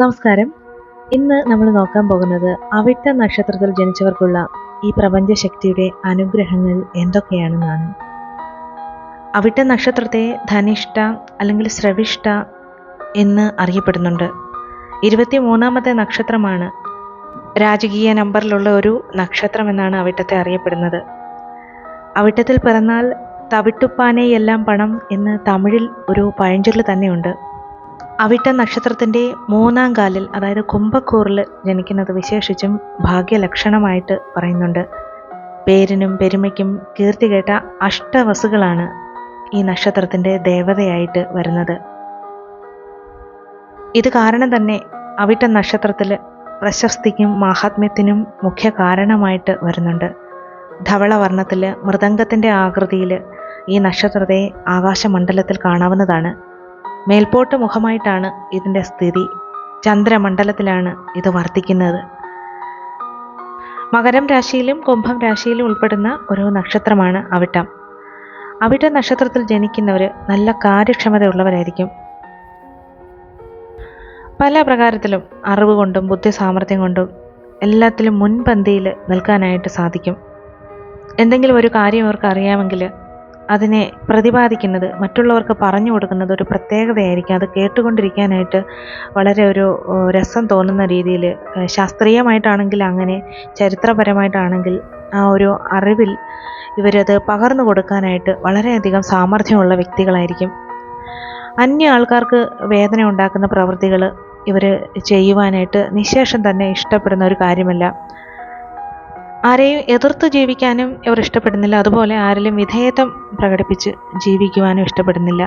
നമസ്കാരം. ഇന്ന് നമ്മൾ നോക്കാൻ പോകുന്നത് അവിട്ട നക്ഷത്രത്തിൽ ജനിച്ചവർക്കുള്ള ഈ പ്രപഞ്ച ശക്തിയുടെ അനുഗ്രഹങ്ങൾ എന്തൊക്കെയാണെന്നാണ്. അവിട്ട നക്ഷത്രത്തെ ധനിഷ്ഠ അല്ലെങ്കിൽ ശ്രവിഷ്ഠ എന്ന് അറിയപ്പെടുന്നുണ്ട്. ഇരുപത്തി മൂന്നാമത്തെ നക്ഷത്രമാണ് രാജകീയ നമ്പറിലുള്ള ഒരു നക്ഷത്രം എന്നാണ് അവിട്ടത്തെ അറിയപ്പെടുന്നത്. അവിട്ടത്തിൽ പിറന്നാൽ തവിട്ടുപ്പാനെയെല്ലാം പണം എന്ന് തമിഴിൽ ഒരു പഴഞ്ചൊല്ല് തന്നെയുണ്ട്. അവിട്ട നക്ഷത്രത്തിന്റെ മൂന്നാം കാലിൽ അതായത് കുംഭക്കൂറിൽ ജനിക്കുന്നത് വിശേഷിച്ചും ഭാഗ്യലക്ഷണമായിട്ട് പറയുന്നുണ്ട്. പേരിനും പെരുമയ്ക്കും കീർത്തി കേട്ട അഷ്ടവസുകളാണ് ഈ നക്ഷത്രത്തിന്റെ ദേവതയായിട്ട് വരുന്നത്. ഇത് കാരണം തന്നെ അവിട്ട നക്ഷത്രത്തിൽ പ്രശസ്തിക്കും മാഹാത്മ്യത്തിനും മുഖ്യ കാരണമായിട്ട് വരുന്നുണ്ട്. ധവളവർണത്തിൽ മൃദംഗത്തിന്റെ ആകൃതിയിൽ ഈ നക്ഷത്രത്തെ ആകാശമണ്ഡലത്തിൽ കാണാവുന്നതാണ്. മേൽപോട്ട് മുഖമായിട്ടാണ് ഇതിന്റെ സ്ഥിതി. ചന്ദ്രമണ്ഡലത്തിലാണ് ഇത് വർദ്ധിക്കുന്നത് മകരം രാശിയിലും കുംഭം രാശിയിലും ഉൾപ്പെടുന്ന ഒരു നക്ഷത്രമാണ് അവിട്ടം. അവിട്ട നക്ഷത്രത്തിൽ ജനിക്കുന്നവർ നല്ല കാര്യക്ഷമതയുള്ളവരായിരിക്കും. പല പ്രകാരത്തിലും അറിവ് കൊണ്ടും ബുദ്ധി സാമർഥ്യം കൊണ്ടും എല്ലാത്തിലും മുൻപന്തിയിൽ നിൽക്കാനായിട്ട് സാധിക്കും. എന്തെങ്കിലും ഒരു കാര്യം അവർക്ക് അറിയാമെങ്കിൽ അതിനെ പ്രതിപാദിക്കുന്നത് മറ്റുള്ളവർക്ക് പറഞ്ഞു കൊടുക്കുന്നത് ഒരു പ്രത്യേകതയായിരിക്കും. അത് കേട്ടുകൊണ്ടിരിക്കാനായിട്ട് വളരെ ഒരു രസം തോന്നുന്ന രീതിയിൽ ശാസ്ത്രീയമായിട്ടാണെങ്കിൽ അങ്ങനെ ചരിത്രപരമായിട്ടാണെങ്കിൽ ആ ഒരു അറിവിൽ ഇവരത് പകർന്നു കൊടുക്കാനായിട്ട് വളരെയധികം സാമർഥ്യമുള്ള വ്യക്തികളായിരിക്കും. അന്യ ആൾക്കാർക്ക് വേദന ഉണ്ടാക്കുന്ന പ്രവൃത്തികൾ ഇവർ ചെയ്യുവാനായിട്ട് നിശേഷം തന്നെ ഇഷ്ടപ്പെടുന്ന ഒരു കാര്യമല്ല. ആരെയും എതിർത്ത് ജീവിക്കാനും ഇവർ ഇഷ്ടപ്പെടുന്നില്ല. അതുപോലെ ആരിലും വിധേയത്വം പ്രകടിപ്പിച്ച് ജീവിക്കുവാനും ഇഷ്ടപ്പെടുന്നില്ല.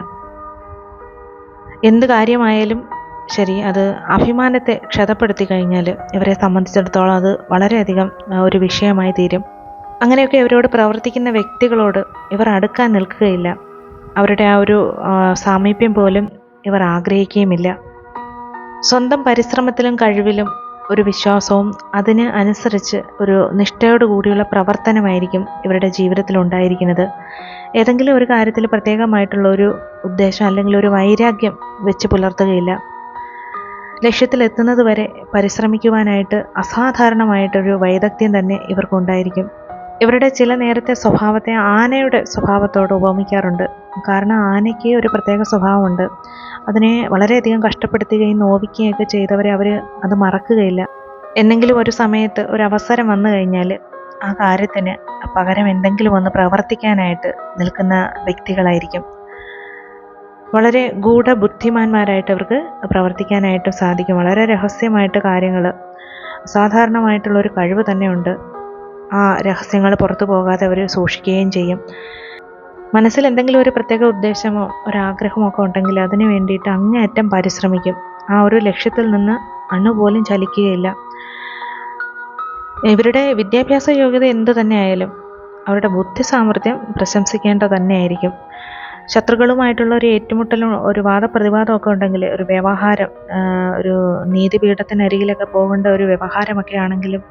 എന്ത് കാര്യമായാലും ശരി അത് അഭിമാനത്തെ ക്ഷതപ്പെടുത്തി കഴിഞ്ഞാൽ ഇവരെ സംബന്ധിച്ചിടത്തോളം അത് വളരെയധികം ഒരു വിഷയമായി തീരും. അങ്ങനെയൊക്കെ ഇവരോട് പ്രവർത്തിക്കുന്ന വ്യക്തികളോട് ഇവർ അടുക്കാൻ നിൽക്കുകയില്ല. അവരുടെ ആ ഒരു സാമീപ്യം പോലും ഇവർ ആഗ്രഹിക്കുകയുമില്ല. സ്വന്തം പരിശ്രമത്തിലും കഴിവിലും ഒരു വിശ്വാസവും അതിന് അനുസരിച്ച് ഒരു നിഷ്ഠയോടു കൂടിയുള്ള പ്രവർത്തനമായിരിക്കും ഇവരുടെ ജീവിതത്തിൽ ഉണ്ടായിരിക്കുന്നത്. ഏതെങ്കിലും ഒരു കാര്യത്തിൽ പ്രത്യേകമായിട്ടുള്ള ഒരു ഉദ്ദേശം അല്ലെങ്കിൽ ഒരു വൈരാഗ്യം വെച്ച് പുലർത്തുകയില്ല. ലക്ഷ്യത്തിലെത്തുന്നത് വരെ പരിശ്രമിക്കുവാനായിട്ട് അസാധാരണമായിട്ടൊരു വൈദഗ്ധ്യം തന്നെ ഇവർക്കുണ്ടായിരിക്കും. ഇവരുടെ ചില നേരത്തെ സ്വഭാവത്തെ ആനയുടെ സ്വഭാവത്തോട് ഉപമിക്കാറുണ്ട്. കാരണം ആനയ്ക്ക് ഒരു പ്രത്യേക സ്വഭാവമുണ്ട്. അതിനെ വളരെയധികം കഷ്ടപ്പെടുത്തുകയും നോവിക്കുകയും ഒക്കെ ചെയ്തവരെ അവർ അത് മറക്കുകയില്ല. എന്തെങ്കിലും ഒരു സമയത്ത് ഒരു അവസരം വന്നു കഴിഞ്ഞാൽ ആ കാര്യത്തിന് പകരം എന്തെങ്കിലും ഒന്ന് പ്രവർത്തിക്കാനായിട്ട് നിൽക്കുന്ന വ്യക്തികളായിരിക്കും. വളരെ ഗൂഢബുദ്ധിമാന്മാരായിട്ട് അവർക്ക് പ്രവർത്തിക്കാനായിട്ടും സാധിക്കും. വളരെ രഹസ്യമായിട്ട് കാര്യങ്ങൾ സാധാരണമായിട്ടുള്ളൊരു കഴിവ് തന്നെയുണ്ട്. ആ രഹസ്യങ്ങൾ പുറത്തു പോകാതെ അവർ സൂക്ഷിക്കുകയും ചെയ്യും. മനസ്സിൽ എന്തെങ്കിലും ഒരു പ്രത്യേക ഉദ്ദേശമോ ഒരാഗ്രഹമോ ഒക്കെ ഉണ്ടെങ്കിൽ അതിന് വേണ്ടിയിട്ട് അങ്ങേയറ്റം പരിശ്രമിക്കും. ആ ഒരു ലക്ഷ്യത്തിൽ നിന്ന് അണുപോലും ചലിക്കുകയില്ല. ഇവരുടെ വിദ്യാഭ്യാസ യോഗ്യത എന്ത് തന്നെയായാലും അവരുടെ ബുദ്ധി സാമർഥ്യം പ്രശംസിക്കേണ്ട തന്നെയായിരിക്കും. ശത്രുക്കളുമായിട്ടുള്ള ഒരു ഏറ്റുമുട്ടലും ഒരു വാദപ്രതിവാദമൊക്കെ ഉണ്ടെങ്കിൽ ഒരു വ്യവഹാരം ഒരു നീതിപീഠത്തിനരികിലൊക്കെ പോകേണ്ട ഒരു വ്യവഹാരമൊക്കെ ആണെങ്കിലും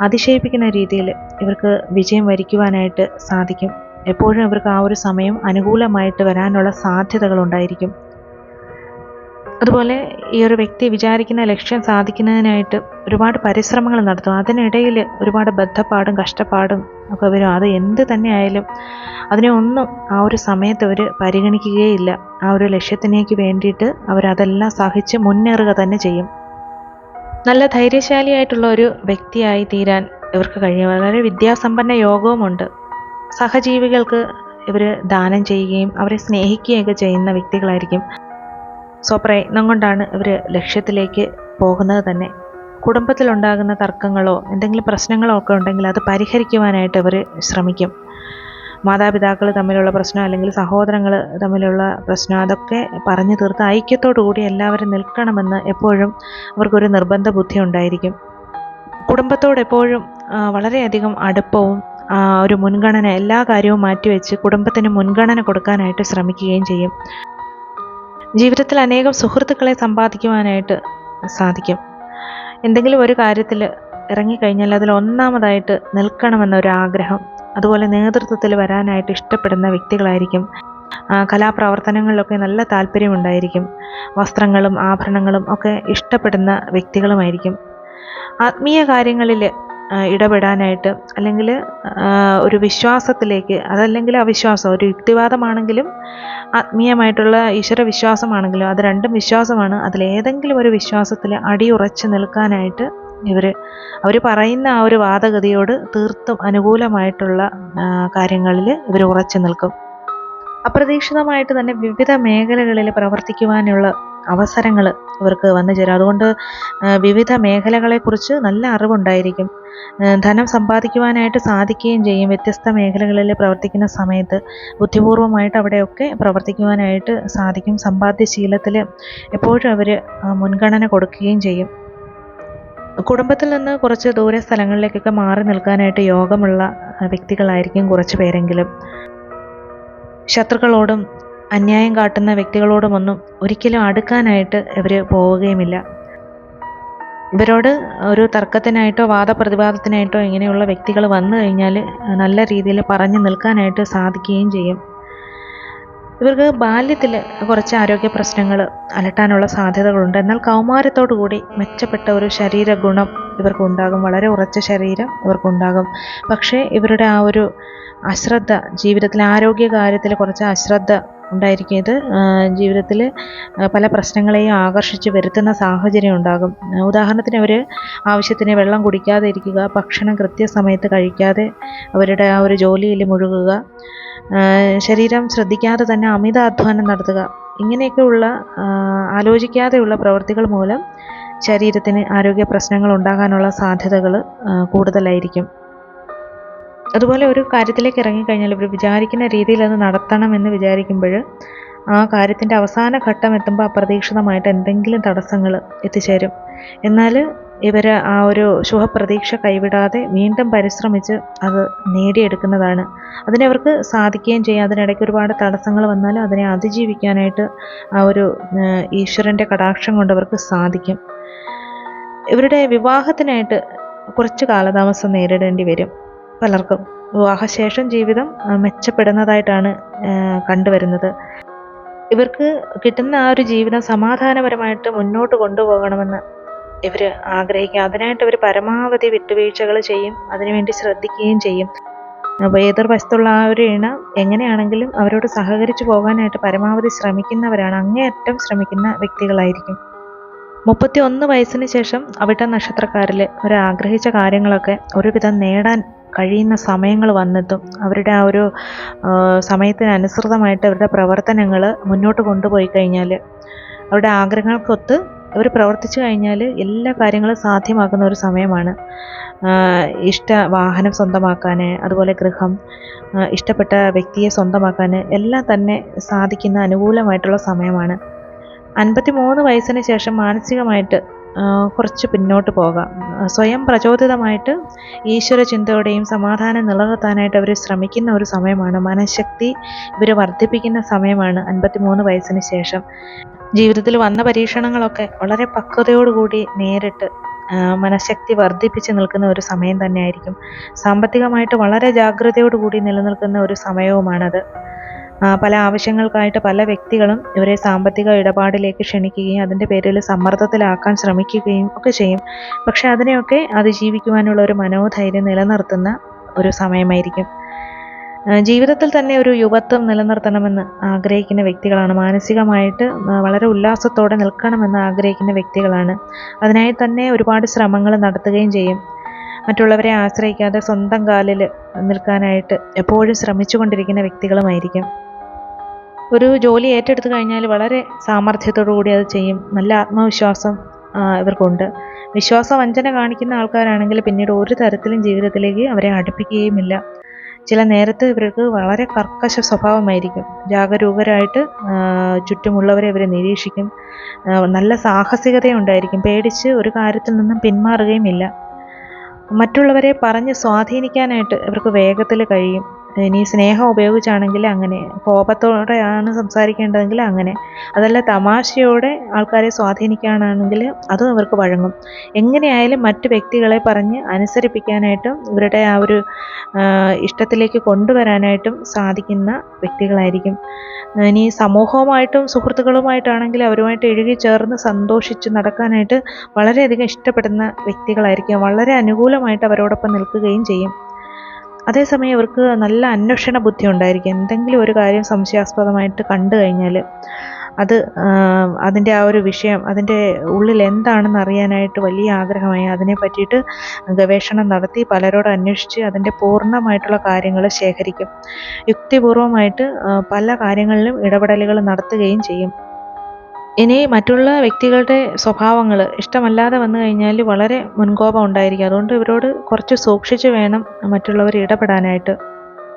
അതിശയിപ്പിക്കുന്ന രീതിയിൽ ഇവർക്ക് വിജയം വരിക്കുവാനായിട്ട് സാധിക്കും. എപ്പോഴും അവർക്ക് ആ ഒരു സമയം അനുകൂലമായിട്ട് വരാനുള്ള സാധ്യതകളുണ്ടായിരിക്കും. അതുപോലെ ഈ ഒരു വ്യക്തി വിചാരിക്കുന്ന ലക്ഷ്യം സാധിക്കുന്നതിനായിട്ട് ഒരുപാട് പരിശ്രമങ്ങൾ നടത്തും. അതിനിടയിൽ ഒരുപാട് ബദ്ധപ്പാടും കഷ്ടപ്പാടും ഒക്കെ വരും. അത് എന്ത് തന്നെ ആയാലും അതിനെ ഒന്നും ആ ഒരു സമയത്ത് അവർ പരിഗണിക്കുകയില്ല. ആ ഒരു ലക്ഷ്യത്തിനേക്ക് വേണ്ടിയിട്ട് അവരതെല്ലാം സഹിച്ച് മുന്നേറുക തന്നെ ചെയ്യും. നല്ല ധൈര്യശാലിയായിട്ടുള്ള ഒരു വ്യക്തിയായി തീരാൻ ഇവർക്ക് കഴിയും. വളരെ വിദ്യാസമ്പന്ന യോഗവുമുണ്ട്. സഹജീവികൾക്ക് ഇവർ ദാനം ചെയ്യുകയും അവരെ സ്നേഹിക്കുകയൊക്കെ ചെയ്യുന്ന വ്യക്തികളായിരിക്കും. സോ പ്രയത്നം കൊണ്ടാണ് ഇവർ ലക്ഷ്യത്തിലേക്ക് പോകുന്നത് തന്നെ. കുടുംബത്തിലുണ്ടാകുന്ന തർക്കങ്ങളോ എന്തെങ്കിലും പ്രശ്നങ്ങളോ ഒക്കെ ഉണ്ടെങ്കിൽ അത് പരിഹരിക്കുവാനായിട്ട് ഇവർ ശ്രമിക്കും. മാതാപിതാക്കൾ തമ്മിലുള്ള പ്രശ്നം അല്ലെങ്കിൽ സഹോദരങ്ങൾ തമ്മിലുള്ള പ്രശ്നം അതൊക്കെ പറഞ്ഞു തീർത്ത് ഐക്യത്തോടു കൂടി എല്ലാവരും നിൽക്കണമെന്ന് എപ്പോഴും അവർക്കൊരു നിർബന്ധ ബുദ്ധി ഉണ്ടായിരിക്കും. കുടുംബത്തോട് എപ്പോഴും വളരെയധികം അടുപ്പവും ഒരു മുൻഗണന എല്ലാ കാര്യവും മാറ്റിവെച്ച് കുടുംബത്തിന് മുൻഗണന കൊടുക്കാനായിട്ട് ശ്രമിക്കുകയും ചെയ്യും. ജീവിതത്തിൽ അനേകം സുഹൃത്തുക്കളെ സമ്പാദിക്കുവാനായിട്ട് സാധിക്കും. എന്തെങ്കിലും ഒരു കാര്യത്തിൽ ഇറങ്ങിക്കഴിഞ്ഞാൽ അതിൽ ഒന്നാമതായിട്ട് നിൽക്കണമെന്നൊരു ആഗ്രഹം അതുപോലെ നേതൃത്വത്തിൽ വരാനായിട്ട് ഇഷ്ടപ്പെടുന്ന വ്യക്തികളായിരിക്കും. കലാപ്രവർത്തനങ്ങളിലൊക്കെ നല്ല താല്പര്യമുണ്ടായിരിക്കും. വസ്ത്രങ്ങളും ആഭരണങ്ങളും ഒക്കെ ഇഷ്ടപ്പെടുന്ന വ്യക്തികളുമായിരിക്കും. ആത്മീയ കാര്യങ്ങളിൽ ഇടപെടാനായിട്ട് അല്ലെങ്കിൽ ഒരു വിശ്വാസത്തിലേക്ക് അതല്ലെങ്കിൽ അവിശ്വാസം ഒരു യുക്തിവാദമാണെങ്കിലും ആത്മീയമായിട്ടുള്ള ഈശ്വര വിശ്വാസമാണെങ്കിലും അത് രണ്ടും വിശ്വാസമാണ്. അതിലേതെങ്കിലും ഒരു വിശ്വാസത്തിൽ അടിയുറച്ച് നിൽക്കാനായിട്ട് ഇവർ അവർ പറയുന്ന ആ ഒരു വാദഗതിയോട് തീർത്തും അനുകൂലമായിട്ടുള്ള കാര്യങ്ങളിൽ ഇവർ ഉറച്ചു നിൽക്കും. അപ്രതീക്ഷിതമായിട്ട് തന്നെ വിവിധ മേഖലകളിൽ പ്രവർത്തിക്കുവാനുള്ള അവസരങ്ങൾ ഇവർക്ക് വന്നു ചേരും. അതുകൊണ്ട് വിവിധ മേഖലകളെക്കുറിച്ച് നല്ല അറിവുണ്ടായിരിക്കും. ധനം സമ്പാദിക്കുവാനായിട്ട് സാധിക്കുകയും ചെയ്യും. വ്യത്യസ്ത മേഖലകളിൽ പ്രവർത്തിക്കുന്ന സമയത്ത് ബുദ്ധിപൂർവമായിട്ട് അവിടെയൊക്കെ പ്രവർത്തിക്കുവാനായിട്ട് സാധിക്കും. സമ്പാദ്യശീലത്തിൽ എപ്പോഴും അവർ മുൻഗണന കൊടുക്കുകയും ചെയ്യും. കുടുംബത്തിൽ നിന്ന് കുറച്ച് ദൂരെ സ്ഥലങ്ങളിലേക്കൊക്കെ മാറി നിൽക്കാനായിട്ട് യോഗമുള്ള വ്യക്തികളായിരിക്കും കുറച്ച് പേരെങ്കിലും. ശത്രുക്കളോടും അന്യായം കാട്ടുന്ന വ്യക്തികളോടുമൊന്നും ഒരിക്കലും അടുക്കാനായിട്ട് ഇവർ പോവുകയുമില്ല. ഇവരോട് ഒരു തർക്കത്തിനായിട്ടോ വാദപ്രതിവാദത്തിനായിട്ടോ ഇങ്ങനെയുള്ള വ്യക്തികൾ വന്നു കഴിഞ്ഞാൽ നല്ല രീതിയിൽ പറഞ്ഞു നിൽക്കാനായിട്ട് സാധിക്കുകയും ചെയ്യും. ഇവർക്ക് ബാല്യത്തിൽ കുറച്ച് ആരോഗ്യ പ്രശ്നങ്ങൾ അലട്ടാനുള്ള സാധ്യതകളുണ്ട്. എന്നാൽ കൗമാരത്തോടു കൂടി മെച്ചപ്പെട്ട ഒരു ശരീര ഗുണം ഇവർക്കുണ്ടാകും. വളരെ ഉറച്ച ശരീരം ഇവർക്കുണ്ടാകും. പക്ഷേ ഇവരുടെ ആ ഒരു അശ്രദ്ധ ജീവിതത്തിലെ ആരോഗ്യ കാര്യത്തിൽ കുറച്ച് അശ്രദ്ധ ഉണ്ടായിരിക്കും ഇത് ജീവിതത്തിൽ പല പ്രശ്നങ്ങളെയും ആകർഷിച്ച് വരുത്തുന്ന സാഹചര്യം ഉണ്ടാകും. ഉദാഹരണത്തിന് അവർ ആവശ്യത്തിന് വെള്ളം കുടിക്കാതെ ഇരിക്കുക ഭക്ഷണം കൃത്യസമയത്ത് കഴിക്കാതെ അവരുടെ ആ ഒരു ജോലിയിൽ മുഴുകുക ശരീരം ശ്രദ്ധിക്കാതെ തന്നെ അമിത അധ്വാനം നടത്തുക ഇങ്ങനെയൊക്കെയുള്ള ആലോചിക്കാതെയുള്ള പ്രവൃത്തികൾ മൂലം ശരീരത്തിന് ആരോഗ്യ പ്രശ്നങ്ങൾ ഉണ്ടാകാനുള്ള സാധ്യതകൾ കൂടുതലായിരിക്കും. അതുപോലെ ഒരു കാര്യത്തിലേക്ക് ഇറങ്ങിക്കഴിഞ്ഞാൽ ഇവർ വിചാരിക്കുന്ന രീതിയിൽ അത് നടത്തണമെന്ന് വിചാരിക്കുമ്പോൾ ആ കാര്യത്തിന്റെ അവസാന ഘട്ടം എത്തുമ്പോൾ അപ്രതീക്ഷിതമായിട്ട് എന്തെങ്കിലും തടസ്സങ്ങൾ എത്തിച്ചേരും. എന്നാൽ ഇവർ ആ ഒരു ശുഭപ്രതീക്ഷ കൈവിടാതെ വീണ്ടും പരിശ്രമിച്ച് അത് നേടിയെടുക്കുന്നതാണ്. അതിനെ അവർക്ക് സാധിക്കുകയും ചെയ്യും. അതിനിടയ്ക്ക് ഒരുപാട് തടസ്സങ്ങൾ വന്നാലും അതിനെ അതിജീവിക്കാനായിട്ട് ആ ഒരു ഈശ്വരന്റെ കടാക്ഷം കൊണ്ട് അവർക്ക് സാധിക്കും. ഇവരുടെ വിവാഹത്തിനായിട്ട് കുറച്ച് കാലതാമസം നേരിടേണ്ടി വരും. പലർക്കും. വിവാഹശേഷം ജീവിതം മെച്ചപ്പെടുന്നതായിട്ടാണ് കണ്ടുവരുന്നത്. ഇവർക്ക് കിട്ടുന്ന ആ ഒരു ജീവിതം സമാധാനപരമായിട്ട് മുന്നോട്ട് കൊണ്ടുപോകണമെന്ന് ഇവർ ആഗ്രഹിക്കുക അതിനായിട്ട് ഇവർ പരമാവധി വിട്ടുവീഴ്ചകൾ ചെയ്യും അതിനുവേണ്ടി ശ്രദ്ധിക്കുകയും ചെയ്യും. അപ്പോൾ എതിർവശത്തുള്ള ആ ഒരു ഇണ എങ്ങനെയാണെങ്കിലും അവരോട് സഹകരിച്ചു പോകാനായിട്ട് പരമാവധി ശ്രമിക്കുന്നവരാണ് അങ്ങേയറ്റം ശ്രമിക്കുന്ന വ്യക്തികളായിരിക്കും. മുപ്പത്തി ഒന്ന് വയസ്സിന് ശേഷം അവിട്ട നക്ഷത്രക്കാരിൽ അവർ ആഗ്രഹിച്ച കാര്യങ്ങളൊക്കെ ഒരുവിധം നേടാൻ കഴിയുന്ന സമയങ്ങൾ വന്നെത്തും അവരുടെ ആ ഒരു സമയത്തിനനുസൃതമായിട്ട് അവരുടെ പ്രവർത്തനങ്ങൾ മുന്നോട്ട് കൊണ്ടുപോയി കഴിഞ്ഞാൽ അവരുടെ ആഗ്രഹങ്ങൾക്കൊത്ത് അവർ പ്രവർത്തിച്ചു കഴിഞ്ഞാൽ എല്ലാ കാര്യങ്ങളും സാധ്യമാക്കുന്ന ഒരു സമയമാണ്. ഇഷ്ട വാഹനം സ്വന്തമാക്കാൻ അതുപോലെ ഗൃഹം ഇഷ്ടപ്പെട്ട വ്യക്തിയെ സ്വന്തമാക്കാൻ എല്ലാം തന്നെ സാധിക്കുന്ന അനുകൂലമായിട്ടുള്ള സമയമാണ്. അൻപത്തി മൂന്ന് വയസ്സിന് ശേഷം മാനസികമായിട്ട് കുറച്ച് പിന്നോട്ട് പോകാം. സ്വയം പ്രചോദിതമായിട്ട് ഈശ്വര ചിന്തയോടെയും സമാധാനം നിലനിർത്താനായിട്ട് അവർ ശ്രമിക്കുന്ന ഒരു സമയമാണ്. മനഃശക്തി ഇവർ വർദ്ധിപ്പിക്കുന്ന സമയമാണ് അൻപത്തി മൂന്ന് വയസ്സിന് ശേഷം. ജീവിതത്തിൽ വന്ന പരീക്ഷണങ്ങളൊക്കെ വളരെ പക്വതയോടുകൂടി നേരിട്ട് മനഃശക്തി വർദ്ധിപ്പിച്ച് നിൽക്കുന്ന ഒരു സമയം തന്നെയായിരിക്കും. സാമ്പത്തികമായിട്ട് വളരെ ജാഗ്രതയോടുകൂടി നിലനിൽക്കുന്ന ഒരു സമയവുമാണത്. പല ആവശ്യങ്ങൾക്കായിട്ട് പല വ്യക്തികളും ഇവരെ സാമ്പത്തിക ഇടപാടിലേക്ക് ക്ഷണിക്കുകയും അതിന്റെ പേരിൽ സമ്മർദ്ദത്തിലാക്കാൻ ശ്രമിക്കുകയും ഒക്കെ ചെയ്യും. പക്ഷെ അതിനെയൊക്കെ അതിജീവിക്കുവാനുള്ള ഒരു മനോധൈര്യം നിലനിർത്തുന്ന ഒരു സമയമായിരിക്കും. ജീവിതത്തിൽ തന്നെ ഒരു യുവത്വം നിലനിർത്തണമെന്ന് ആഗ്രഹിക്കുന്ന വ്യക്തികളാണ്. മാനസികമായിട്ട് വളരെ ഉല്ലാസത്തോടെ നിൽക്കണമെന്ന് ആഗ്രഹിക്കുന്ന വ്യക്തികളാണ്. അതിനായി തന്നെ ഒരുപാട് ശ്രമങ്ങൾ നടത്തുകയും ചെയ്യും. മറ്റുള്ളവരെ ആശ്രയിക്കാതെ സ്വന്തം കാലിൽ നിൽക്കാനായിട്ട് എപ്പോഴും ശ്രമിച്ചുകൊണ്ടിരിക്കുന്ന വ്യക്തികളുമായിരിക്കും. ഒരു ജോലി ഏറ്റെടുത്തു കഴിഞ്ഞാൽ വളരെ സാമർഥ്യത്തോടു കൂടി അത് ചെയ്യും. നല്ല ആത്മവിശ്വാസം ഇവർക്കുണ്ട് ഇവർക്കുണ്ട്. വിശ്വാസവഞ്ചന കാണിക്കുന്ന ആൾക്കാരാണെങ്കിൽ പിന്നീട് ഒരു തരത്തിലും ജീവിതത്തിലേക്ക് അവരെ അടുപ്പിക്കുകയുമില്ല. ചില നേരത്ത് ഇവർക്ക് വളരെ കർക്കശ സ്വഭാവമായിരിക്കും. ജാഗരൂകരായിട്ട് ചുറ്റുമുള്ളവരെ ഇവരെ നിരീക്ഷിക്കും. നല്ല സാഹസികതയുണ്ടായിരിക്കും. പേടിച്ച് ഒരു കാര്യത്തിൽ നിന്നും പിന്മാറുകയുമില്ല. മറ്റുള്ളവരെ പറഞ്ഞ് സ്വാധീനിക്കാനായിട്ട് ഇവർക്ക് വേഗത്തിൽ കഴിയും. ഇനി സ്നേഹം ഉപയോഗിച്ചാണെങ്കിൽ അങ്ങനെ കോപത്തോടെയാണ് സംസാരിക്കേണ്ടതെങ്കിൽ അങ്ങനെ. അതല്ല തമാശയോടെ ആൾക്കാരെ സ്വാധീനിക്കാനാണെങ്കിൽ അതും അവർക്ക് വഴങ്ങും. എങ്ങനെയായാലും മറ്റ് വ്യക്തികളെ പറഞ്ഞ് അനുസരിപ്പിക്കാനായിട്ടും ഇവരുടെ ആ ഒരു ഇഷ്ടത്തിലേക്ക് കൊണ്ടുവരാനായിട്ടും സാധിക്കുന്ന വ്യക്തികളായിരിക്കും. ഇനി സമൂഹവുമായിട്ടും സുഹൃത്തുക്കളുമായിട്ടാണെങ്കിൽ അവരുമായിട്ട് എഴുകി ചേർന്ന് സന്തോഷിച്ച് നടക്കാനായിട്ട് വളരെയധികം ഇഷ്ടപ്പെടുന്ന വ്യക്തികളായിരിക്കും. വളരെ അനുകൂലമായിട്ട് അവരോടൊപ്പം നിൽക്കുകയും ചെയ്യും. അതേസമയം ഇവർക്ക് നല്ല അന്വേഷണ ബുദ്ധി ഉണ്ടായിരിക്കും. എന്തെങ്കിലും ഒരു കാര്യം സംശയാസ്പദമായിട്ട് കണ്ടു കഴിഞ്ഞാൽ അത് അതിന്റെ ആ ഒരു വിഷയം അതിന്റെ ഉള്ളിൽ എന്താണെന്ന് അറിയാനായിട്ട് വലിയ ആഗ്രഹമായി. അതിനെ പറ്റിയിട്ട് ഗവേഷണം നടത്തി പലരോട് അന്വേഷിച്ച് അതിന്റെ പൂർണമായിട്ടുള്ള കാര്യങ്ങൾ ശേഖരിക്കും. യുക്തിപൂർവമായിട്ട് പല കാര്യങ്ങളിലും ഇടപെടലുകൾ നടത്തുകയും ചെയ്യും. ഇനി മറ്റുള്ള വ്യക്തികളുടെ സ്വഭാവങ്ങൾ ഇഷ്ടമല്ലാതെ വന്നു കഴിഞ്ഞാൽ വളരെ മുൻകോപം ഉണ്ടായിരിക്കും. അതുകൊണ്ട് ഇവരോട് കുറച്ച് സൂക്ഷിച്ച് വേണം മറ്റുള്ളവർ ഇടപെടാനായിട്ട്.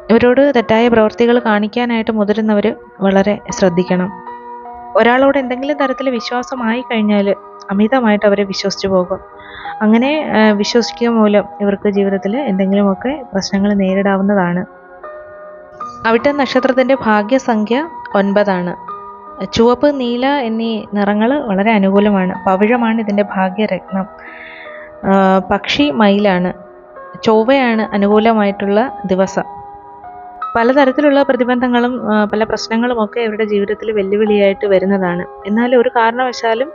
ഇവരോട് തെറ്റായ പ്രവൃത്തികൾ കാണിക്കാനായിട്ട് മുതിരുന്നവർ വളരെ ശ്രദ്ധിക്കണം. ഒരാളോട് എന്തെങ്കിലും തരത്തിൽ വിശ്വാസമായി കഴിഞ്ഞാൽ അമിതമായിട്ട് അവരെ വിശ്വസിച്ച് പോകും. അങ്ങനെ വിശ്വസിക്കുക മൂലം ഇവർക്ക് ജീവിതത്തിൽ എന്തെങ്കിലുമൊക്കെ പ്രശ്നങ്ങൾ നേരിടാവുന്നതാണ്. അവിട്ട നക്ഷത്രത്തിന്റെ ഭാഗ്യസംഖ്യ ഒൻപതാണ്. ചുവപ്പ് നീല എന്നീ നിറങ്ങൾ വളരെ അനുകൂലമാണ്. പവിഴമാണ് ഇതിന്റെ ഭാഗ്യരത്നം. പക്ഷി മയിലാണ്. ചൊവ്വയാണ് അനുകൂലമായിട്ടുള്ള ദിവസം. പലതരത്തിലുള്ള പ്രതിബന്ധങ്ങളും പല പ്രശ്നങ്ങളും ഒക്കെ ഇവരുടെ ജീവിതത്തിൽ വെല്ലുവിളിയായിട്ട് വരുന്നതാണ്. എന്നാൽ ഒരു കാരണവശാലും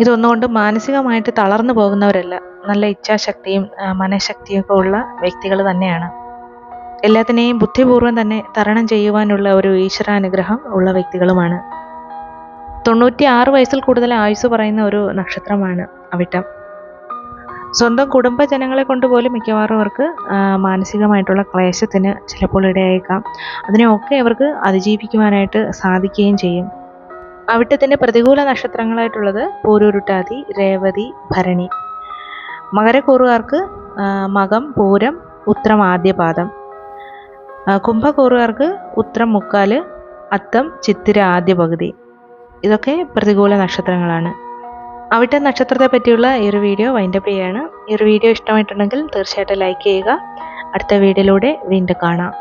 ഇതൊന്നുകൊണ്ട് മാനസികമായിട്ട് തളർന്നു പോകുന്നവരല്ല. നല്ല ഇച്ഛാശക്തിയും മനഃശക്തിയും ഒക്കെ ഉള്ള വ്യക്തികൾ തന്നെയാണ്. എല്ലാത്തിനെയും ബുദ്ധിപൂർവം തന്നെ തരണം ചെയ്യുവാനുള്ള ഒരു ഈശ്വരാനുഗ്രഹം ഉള്ള വ്യക്തികളുമാണ്. തൊണ്ണൂറ്റി ആറ് വയസ്സിൽ കൂടുതൽ ആയുസ് പറയുന്ന ഒരു നക്ഷത്രമാണ് അവിട്ടം. സ്വന്തം കുടുംബജനങ്ങളെ കൊണ്ട് പോലും മിക്കവാറും അവർക്ക് മാനസികമായിട്ടുള്ള ക്ലേശത്തിന് ചിലപ്പോൾ ഇടയായേക്കാം. അതിനെയൊക്കെ അവർക്ക് അതിജീവിക്കുവാനായിട്ട് സാധിക്കുകയും ചെയ്യും. അവിട്ടത്തിന്റെ പ്രതികൂല നക്ഷത്രങ്ങളായിട്ടുള്ളത് പൂരുരുട്ടാതി രേവതി ഭരണി. മകരക്കൂറുകാർക്ക് മകം പൂരം ഉത്രം ആദ്യപാദം. കുംഭക്കൂറുകാർക്ക് ഉത്രം മുക്കാൽ അത്തം ചിത്തിര ആദ്യ പകുതി ഇതൊക്കെ പ്രതികൂല നക്ഷത്രങ്ങളാണ്. അവിട്ട നക്ഷത്രത്തെ പറ്റിയുള്ള ഈ ഒരു വീഡിയോ വൈൻഡപ്പ് ചെയ്യാണ്. ഈ ഒരു വീഡിയോ ഇഷ്ടമായിട്ടുണ്ടെങ്കിൽ തീർച്ചയായിട്ടും ലൈക്ക് ചെയ്യുക. അടുത്ത വീഡിയോയിലൂടെ വീണ്ടും കാണാം.